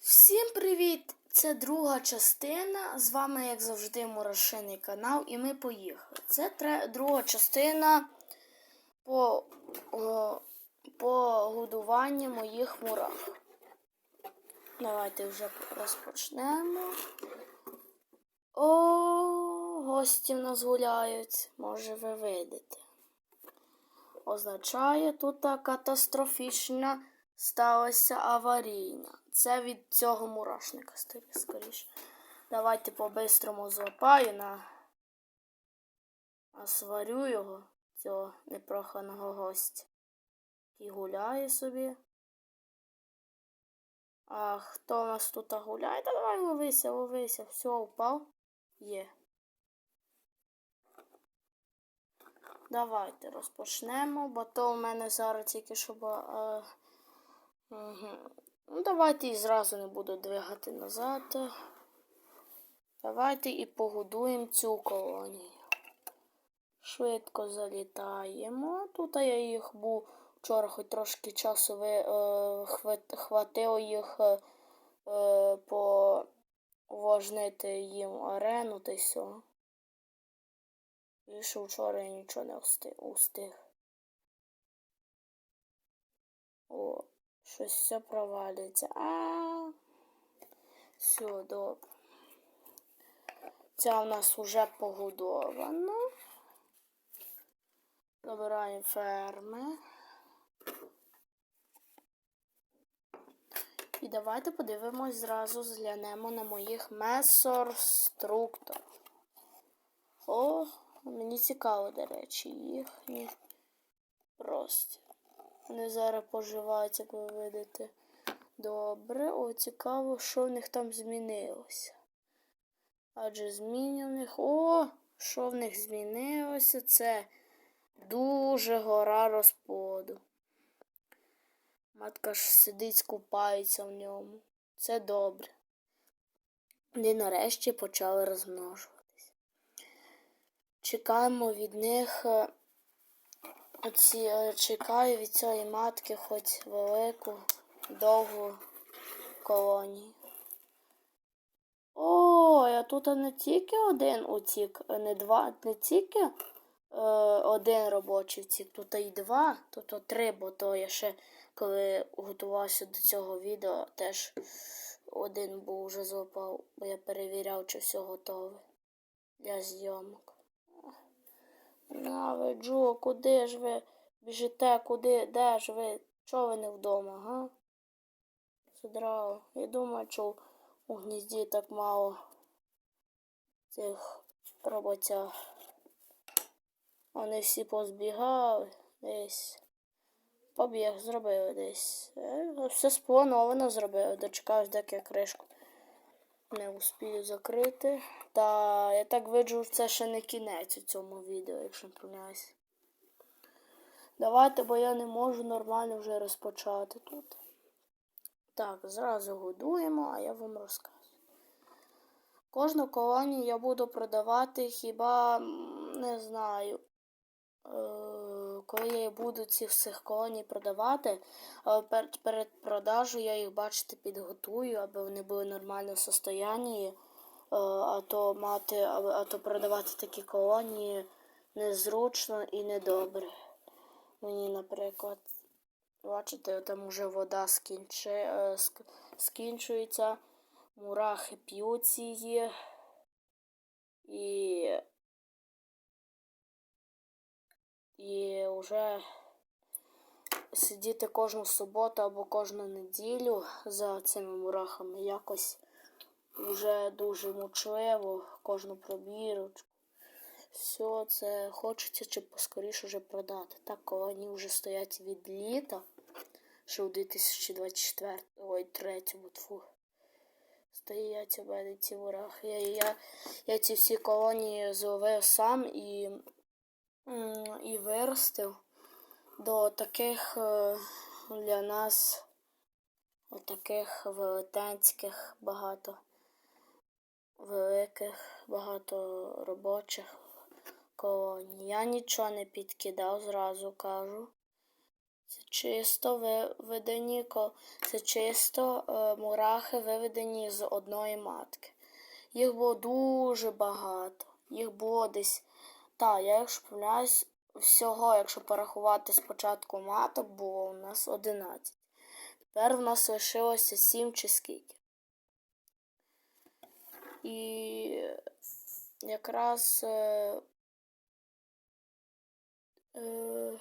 Всім привіт! Це друга частина. З вами, як завжди, Мурашиний канал, і ми поїхали. Це тре- друга частина по, по годуванню моїх мурах. Давайте вже розпочнемо. О, гості в нас гуляють. Може, ви видите. Означає тут катастрофічна сталася аварійна. Це від цього мурашника стає скоріше. Давайте по-бистрому злапаю на а сварю його, цього непроханого гостя. І гуляє собі. А хто у нас тут гуляє? Та давай ловися, ловися. Все, упав. Є. Давайте розпочнемо, бо то в мене зараз тільки щоб. Е, угу. Ну, давайте і зразу не буду двигати назад. Давайте і погодуємо цю колонію. Швидко залітаємо. Тут я їх був вчора хоч трошки часу ви, е, хват- хватило їх е, е, повожнити їм арену та й все. Більше вчора я нічого не встиг. О, щось все провалюється. А. Все, добре. Ця у нас вже погодована. Забираємо ферми. І давайте подивимось зразу зглянемо на моїх месорструктор. О, мені цікаво, до речі, їхні простір. Вони зараз поживають, як ви видите. Добре, о, цікаво, що в них там змінилося. Адже змінених. О, що в них змінилося? Це дуже гора розплоду. Матка ж сидить, скупається в ньому. Це добре. Вони нарешті почали розмножуватись. Чекаємо від них. Оці, е, чекаю від цієї матки хоч велику, довгу колонію. О, а тут не тільки один утік, не два, не тільки е, один робочий втік, тут і два, тут три, бо то я ще коли готувався до цього відео, теж один був вже злопав, бо я перевіряв, чи все готове для зйомок. Ви, Джо, куди ж ви біжите, куди, де ж ви? Чого ви не вдома, га? Задрало. Я думаю, що у гнізді так мало цих роботяг. Вони всі позбігали десь. Побіг зробили десь. Е, Все сплановано зробили. Дочекаюсь, доки кришку не успію закрити. Та я так виджу, це ще не кінець у цьому відео, якщо не помиляюсь. Давайте, бо я не можу нормально вже розпочати тут. Так, зразу годуємо, а я вам розказую. Кожну колонію я буду продавати хіба не знаю. Е, коли я буду ці всіх колоній продавати, перед, продажею я їх, бачите, підготую, аби вони були в нормальному состоянні. Е, а то мати, а, а то продавати такі колонії незручно і недобре. Мені, наприклад, бачите, там вже вода скінчи, е, скінчується, мурахи п'ють її. І І вже сидіти кожну суботу або кожну неділю за цими мурахами якось вже дуже мучливо, кожну пробірочку. Все це хочеться чи поскоріше вже продати. Так, вони вже стоять від літа, ще у 2024 ой, 3 тьфу. Стоять у мене ці мурахи. Я, я, я ці всі колонії зловив сам і і виростив до таких е, для нас таких велетенських багато великих, багато робочих колоній. Я нічого не підкидав, зразу кажу. Це чисто виведені, це чисто е, мурахи виведені з одної матки. Їх було дуже багато. Їх було десь. Та, я якщо помиляюсь, всього, якщо порахувати спочатку маток, було у нас 11. Тепер в нас лишилося 7 чи скільки. І якраз. Е, е,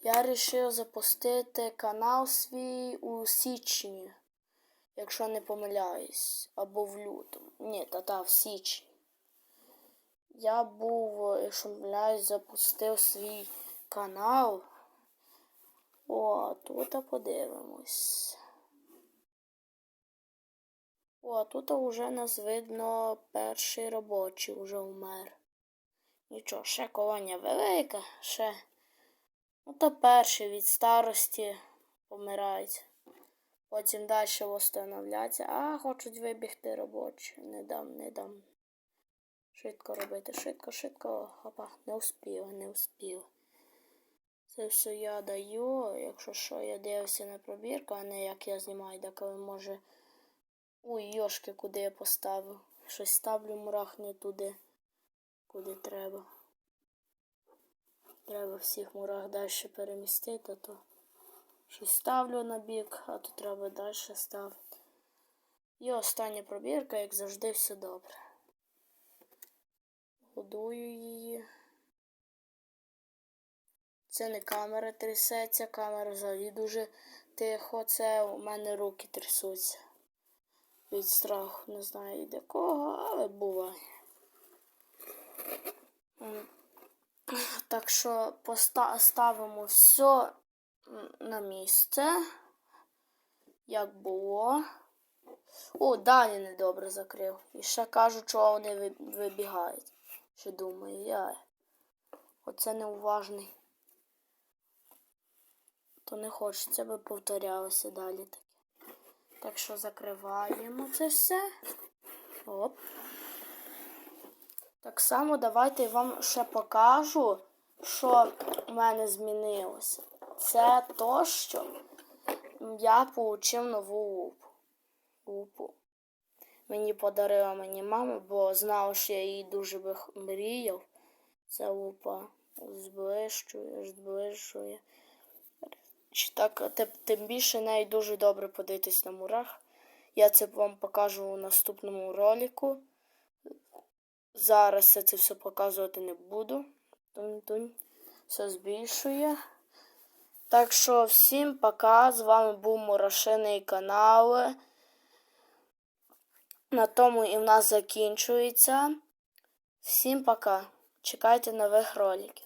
я вирішив запустити канал свій у січні, якщо не помиляюсь, або в лютому. Ні, та та в січні. Я був, якщо не запустив свій канал. О, тут подивимось. О, тут вже нас видно перший робочий вже вмер. Нічого, ще колонія велика, ще. Ну, то перший від старості помирають. Потім далі встановляться. А, хочуть вибігти робочі. Не дам, не дам. Швидко робити, швидко, швидко. Опа, не успів, не успів. Це все я даю. Якщо що, я дивився на пробірку, а не як я знімаю, де коли може. Ой, йошки, куди я поставив. Щось ставлю мурах не туди, куди треба. Треба всіх мурах далі перемістити, то щось ставлю на бік, а то треба далі ставити. І остання пробірка, як завжди, все добре. Годую її. Це не камера трясеться, камера взагалі дуже тихо. Це у мене руки трясуться. Від страху не знаю від якого, але буває. Так що ставимо все на місце, як було. О, далі недобре закрив. І ще кажуть, що вони вибігають. Ще думаю, я. Оце неуважний. То не хочеться, би повторялося далі таке. Так що закриваємо це все. Оп. Так само давайте я вам ще покажу, що в мене змінилося. Це то, що я отримав нову лупу. Мені подарила мені мама, бо знала, що я її дуже би мріяв. Ця лупа зближує. Чи так, тим, більше нею дуже добре подивитись на мурах. Я це вам покажу у наступному ролику. Зараз я це все показувати не буду. Все збільшує. Так що всім пока. З вами був Мурашиний канал. На тому і в нас закінчується. Всім пока. Чекайте нових роликів.